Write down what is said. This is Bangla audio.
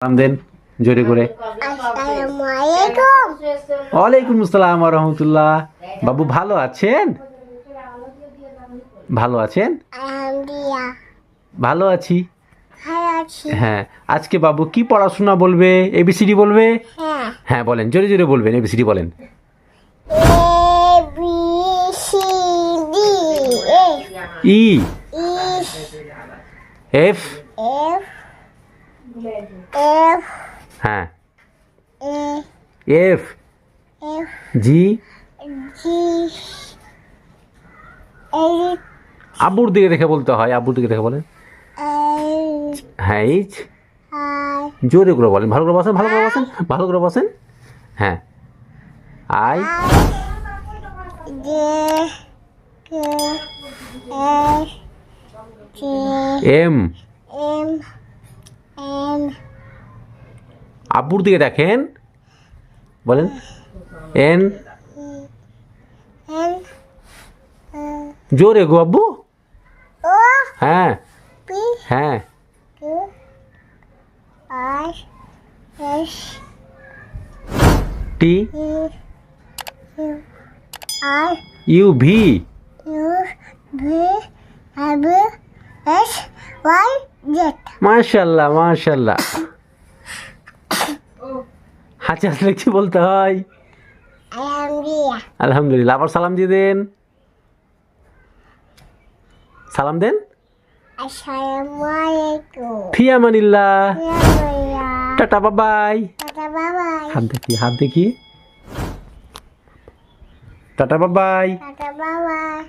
সালাম দেন জোরে করে। ওয়ালাইকুম আসসালাম রহমতুল্লাহ বাবু ভালো আছেন? ভালো আছেন? ভালো আছি। হ্যাঁ আজকে বাবু কি পড়াশোনা বলবে? এবিসিডি বলবে? হ্যাঁ। হ্যাঁ বলেন জোরে জোরে বলবেন এবিসিডি বলেন। A B C D A E E F F F হ্যাঁ। A F F G G H আব্বুর দিকে দেখে বলতে হয় আব্বুর দিকে দেখে বলেন। হ্যাঁ এইচ জোরে করে বলেন ভালো করে বসেন ভালো করে বসেন ভালো করে বসেন। হ্যাঁ। আই এম আব্বুর দিকে দেখেন। বলেন। এন। জোরে গো আব্বু। হ্যাঁ। হ্যাঁ। টি। আর। U V. মাশাল্লাহ মাশাল্লাহ। হাঁচি আসলে কি বলতে হয়। আলহামদুলিল্লাহ। আবার সালাম দিয়ে দেন। সালাম দেন। বাবাই। টাটা বাবাই। হাত দেখি হাত দেখি। টাটা বাবাই। টাটা বাবাই।